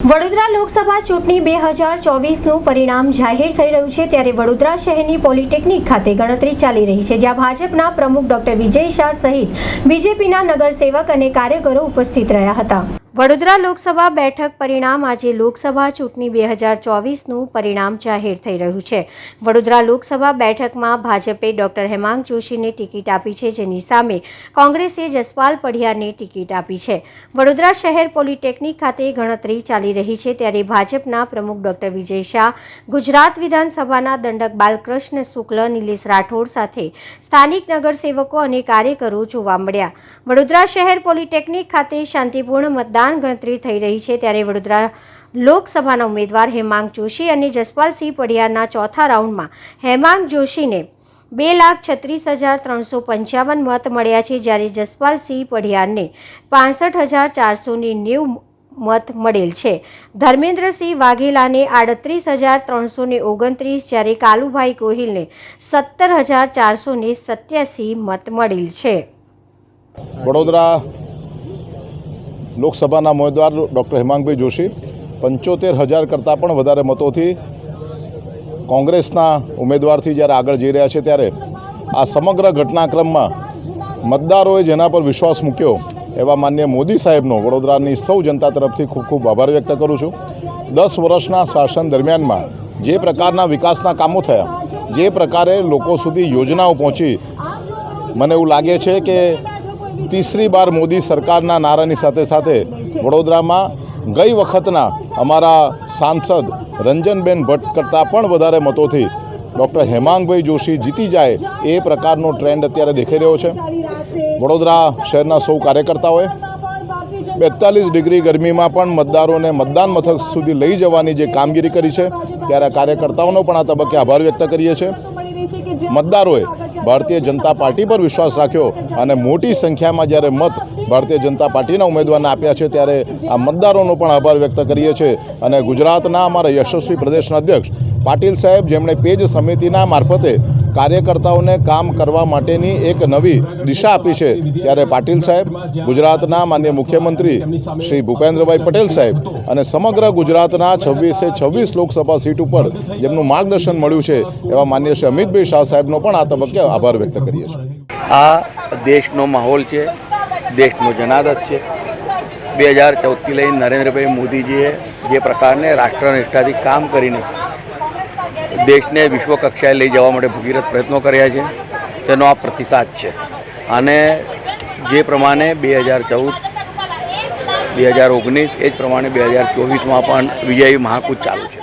વડોદરા લોકસભા ચૂંટણી બે હજાર ચોવીસનું પરિણામ જાહેર થઈ રહ્યું છે ત્યારે વડોદરા શહેરની પોલિટેકનિક ખાતે ગણતરી ચાલી રહી છે, જ્યાં ભાજપના પ્રમુખ ડોક્ટર વિજય શાહ સહિત બીજેપીના નગરસેવક અને કાર્યકરો ઉપસ્થિત રહ્યા હતા. વડોદરા લોકસભા બેઠક પરિણામ આજે લોકસભા ચૂંટણી બે હજાર ચોવીસનું પરિણામ જાહેર થઈ રહ્યું છે. વડોદરા લોકસભા બેઠકમાં ભાજપે ડોક્ટર હેમાંગ જોશીને ટિકિટ આપી છે, જેની સામે કોંગ્રેસે જસપાલ પઢિયારને ટિકિટ આપી છે. વડોદરા શહેર પોલિટેકનિક ખાતે ગણતરી ચાલી રહી છે, ત્યારે ભાજપના પ્રમુખ ડોક્ટર વિજય શાહ, ગુજરાત વિધાનસભાના દંડક બાલકૃષ્ણ શુક્લ, નિલેશ રાઠોડ સાથે સ્થાનિક નગરસેવકો અને કાર્યકરો જોવા મળ્યા. વડોદરા શહેર પોલિટેકનિક ખાતે શાંતિપૂર્ણ મતદાન ગણતરી થઈ રહી છે ત્યારે વડોદરા લોકસભાના ઉમેદવાર હેમાંગ જોશી અને જસપાલસિંહ પડિયારના ચોથા રાઉન્ડમાં હેમાંગ જોશીને બે લાખ છત્રીસ હજાર ત્રણસો પંચાવન મત મળ્યા છે જ્યારે જસપાલસિંહ પઢિયારને પાસઠ હજાર ચારસો નેવું મત મળેલ છે. ધર્મેન્દ્રસિંહ વાઘેલાને આડત્રીસ હજાર ત્રણસોને ઓગણત્રીસ જ્યારે કાલુભાઈ ગોહિલને સત્તર હજાર ચારસો સત્યાસી મત મળેલ છે. વડોદરા લોકસભાના ઉમેદવાર ડૉક્ટર હેમાંગભાઈ જોશી, પંચોતેર હજાર કરતાં પણ વધારે મતોથી કોંગ્રેસના ઉમેદવારથી જ્યારે આગળ જઈ રહ્યા છે ત્યારે આ સમગ્ર ઘટનાક્રમમાં મતદારોએ જેના પર વિશ્વાસ મૂક્યો એવા માન્ય મોદી સાહેબનો વડોદરાની સૌ જનતા તરફથી ખૂબ ખૂબ આભાર વ્યક્ત કરું છું. દસ વર્ષના શાસન દરમિયાનમાં જે પ્રકારના વિકાસના કામો થયા, જે પ્રકારે લોકો સુધી યોજનાઓ પહોંચી, મને એવું લાગે છે કે તીસરી બાર મોદી સરકારના નારાની સાથે સાથે વડોદરામાં ગઈ વખતના અમારા સાંસદ રંજનબેન ભટ્ટ કરતાં પણ વધારે મતોથી ડૉક્ટર હેમાંગભાઈ જોશી જીતી જાય એ પ્રકારનો ટ્રેન્ડ અત્યારે દેખાઈ રહ્યો છે. વડોદરા શહેરના સૌ કાર્યકર્તાઓએ બેતાલીસ ડિગ્રી ગરમીમાં પણ મતદારોને મતદાન મથક સુધી લઈ જવાની જે કામગીરી કરી છે, ત્યારે કાર્યકર્તાઓનો પણ આ તબક્કે આભાર વ્યક્ત કરીએ છીએ. મતદારોએ ભારતીય જનતા પાર્ટી પર વિશ્વાસ રાખ્યો અને મોટી સંખ્યામાં જ્યારે મત ભારતીય જનતા પાર્ટીના ઉમેદવારને આપ્યા છે, ત્યારે આ મતદારોનો પણ આભાર વ્યક્ત કરીએ છીએ. અને ગુજરાતના અમારા યશસ્વી પ્રદેશના અધ્યક્ષ પાટીલ સાહેબ, જેમણે પેજ સમિતિના મારફતે કાર્યકર્તાઓને કામ કરવા માટેની એક નવી દિશા આપી છે. ત્યારે પાટીલ સાહેબ, ગુજરાતના માન્ય મુખ્યમંત્રી શ્રી ભૂપેન્દ્રભાઈ પટેલ સાહેબ અને સમગ્ર ગુજરાતના છવ્વીસે છવ્વીસ લોકસભા સીટ ઉપર જેમનું માર્ગદર્શન મળ્યું છે, એવા માન્ય શ્રી અમિતભાઈ શાહ સાહેબનો પણ આ તબક્કે આભાર વ્યક્ત કરીએ છીએ. આ દેશનો માહોલ છે, દેશનો જનાદત છે. બે હજાર ચૌદથી લઈને નરેન્દ્રભાઈ મોદીજીએ જે પ્રકારને રાષ્ટ્રનિષ્ઠાથી કામ કરીને દેશને વિશ્વ કક્ષાએ લઈ જવા માટે ભગીરથ પ્રયત્નો કર્યા છે. તેનો આ પ્રતિસાદ છે. અને જે પ્રમાણે બે હજાર ચૌદ, બે હજાર ઓગણીસ, એ જ પ્રમાણે બે હજાર ચોવીસમાં પણ વિજયી મહાકૂચ ચાલુ છે.